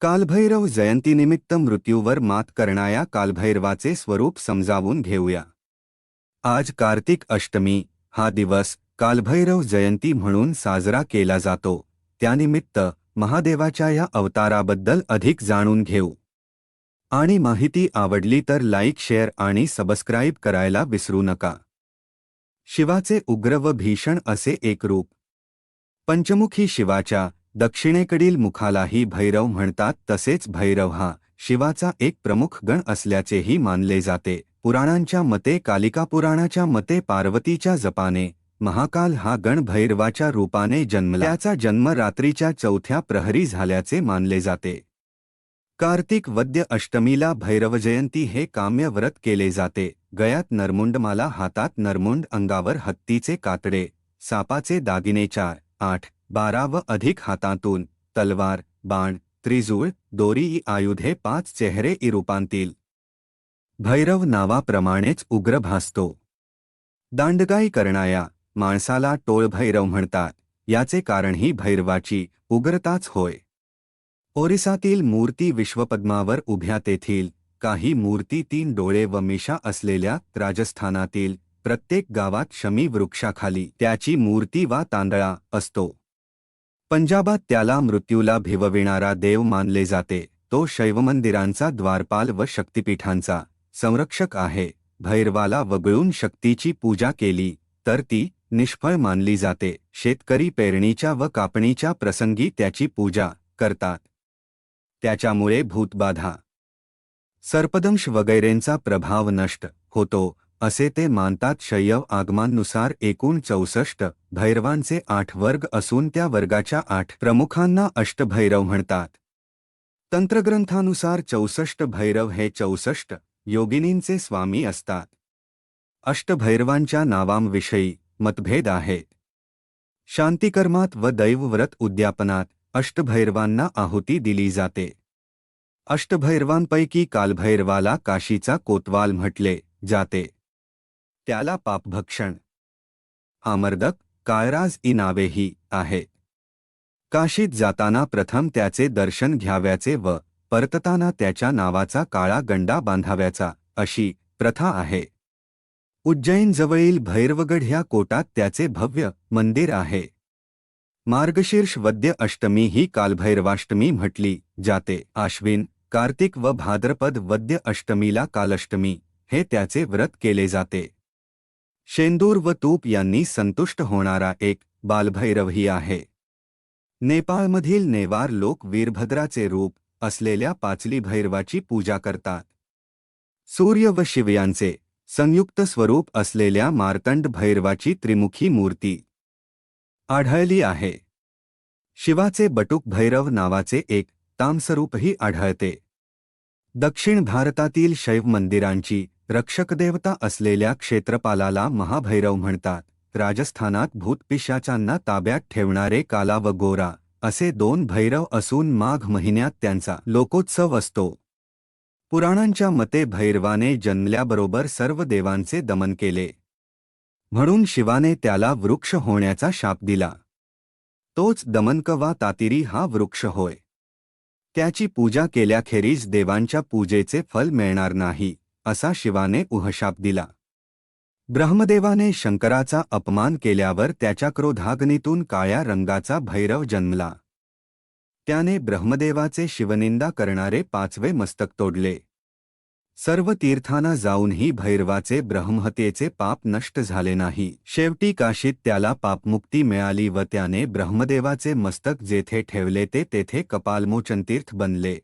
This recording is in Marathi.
कालभैरव जयंतीनिमित्त मृत्यूवर मात करणाऱ्या कालभैरवाचे स्वरूप समजावून घेऊया. आज कार्तिक अष्टमी हा दिवस कालभैरव जयंती म्हणून साजरा केला जातो. त्यानिमित्त महादेवाच्या या अवताराबद्दल अधिक जाणून घेऊ. आणि माहिती आवडली तर लाईक शेअर आणि सबस्क्राईब करायला विसरू नका. शिवाचे उग्र व भीषण असे एक रूप. पंचमुखी शिवाच्या दक्षिणेकडील मुखालाही भैरव म्हणतात तसेच भैरव हा शिवाचा एक प्रमुख गण असल्याचेही मानले जाते. पुराणांच्या मते कालिका पुराणाच्या मते पार्वतीच्या जपाने महाकाल हा गण भैरवाच्या रूपाने जन्मल्याचा जन्म रात्रीच्या चौथ्या प्रहरी झाल्याचे मानले जाते. कार्तिक वद्य अष्टमीला भैरवजयंती हे काम्य व्रत केले जाते. गयात नरमुंडमाला हातात नरमुंड अंगावर हत्तीचे कातडे सापाचे दागिने चार आठ बारा व अधिक हातातून तलवार बाण त्रिजूळ दोरी इ आयुधे पाच चेहरे इ रूपांतील. भैरव नावाप्रमाणेच उग्र भासतो. दांडगाई करणाया माणसाला टोळभैरव म्हणतात याचे कारण ही भैरवाची उग्रताच होय. ओरिसातील मूर्ती विश्वपद्मावर उभ्या तेथील काही मूर्ती तीन डोळे व मिशा असलेल्या राजस्थानातील प्रत्येक गावात शमी वृक्षाखाली त्याची मूर्ती वा तांदळा असतो. पंजाबात त्याला मृत्यूला भिवविणारा देव मानले जाते. तो शैवमंदिरांचा द्वारपाल व शक्तिपीठांचा संरक्षक आहे. भैरवाला वगळून शक्तीची पूजा केली तर ती निष्फळ मानली जाते. शेतकरी पेरणीच्या व कापणीच्या प्रसंगी त्याची पूजा करतात. त्याच्यामुळे भूतबाधा सर्पदंश वगैरेंचा प्रभाव नष्ट होतो. असे ते मानतात शैयव आगमांनुसार एकूण चौसष्ट भैरवांचे आठ वर्ग असून त्या वर्गाच्या आठ प्रमुखांना अष्टभैरव म्हणतात. तंत्रग्रंथानुसार चौसष्ट भैरव हे चौसष्ट योगिनींचे स्वामी असतात. अष्टभैरवांच्या नावांविषयी मतभेद आहेत. शांतिकर्मात व दैवव्रत उद्यापनात अष्टभैरवांना आहुती दिली जाते. अष्टभैरवांपैकी कालभैरवाला काशीचा कोतवाल म्हटले जाते. त्याला पापभक्षण आमर्दक काळराज इ नावेही आहे. काशीत जाताना प्रथम त्याचे दर्शन घ्याव्याचे व परतताना त्याच्या नावाचा काळा गंडा बांधाव्याचा अशी प्रथा आहे. उज्जैनजवळील भैरवगड ह्या कोटात त्याचे भव्य मंदिर आहे. मार्गशीर्ष वद्य अष्टमी ही कालभैरवाष्टमी म्हटली जाते. आश्विन कार्तिक व भाद्रपद वद्य अष्टमीला कालष्टमी हे त्याचे व्रत केले जाते. शेंदूर व तूप यांनी संतुष्ट होणारा एक बालभैरवही आहे. नेपाळमधील नेवार लोक वीरभद्राचे रूप असलेल्या पाचली भैरवाची पूजा करतात. सूर्य व शिव यांचे संयुक्त स्वरूप असलेल्या मार्तंड भैरवाची त्रिमुखी मूर्ती आढळली आहे. शिवाचे बटुक भैरव नावाचे एक तामस्वरूपही आढळते. दक्षिण भारतातील शैव मंदिरांची रक्षकदेवता असलेल्या क्षेत्रपालाला महाभैरव म्हणतात. राजस्थानात भूतपिशाचांना ताब्यात ठेवणारे काला व गोरा असे दोन भैरव असून माघ महिन्यात त्यांचा लोकोत्सव असतो. पुराणांच्या मते भैरवाने जन्मल्याबरोबर सर्व देवांचे दमन केले. म्हणून शिवाने त्याला वृक्ष होण्याचा शाप दिला. तोच दमनक वा तातिरी हा वृक्ष होय. त्याची पूजा केल्याखेरीज देवांच्या पूजेचे फल मिळणार नाही. असा शिवाने उहशाप दिला. ब्रह्मदेवाने शंकराचा अपमान केल्यावर त्याच्या क्रोधाग्नीतून काळ्या रंगाचा भैरव जन्मला. त्याने ब्रह्मदेवाचे शिवनिंदा करणारे पाचवे मस्तक तोडले. सर्व तीर्थांना जाऊनही भैरवाचे ब्रह्महत्येचे पाप नष्ट झाले नाही. शेवटी काशीत त्याला पापमुक्ती मिळाली व त्याने ब्रह्मदेवाचे मस्तक जेथे ठेवले ते तेथे कपालमोचन तीर्थ बनले.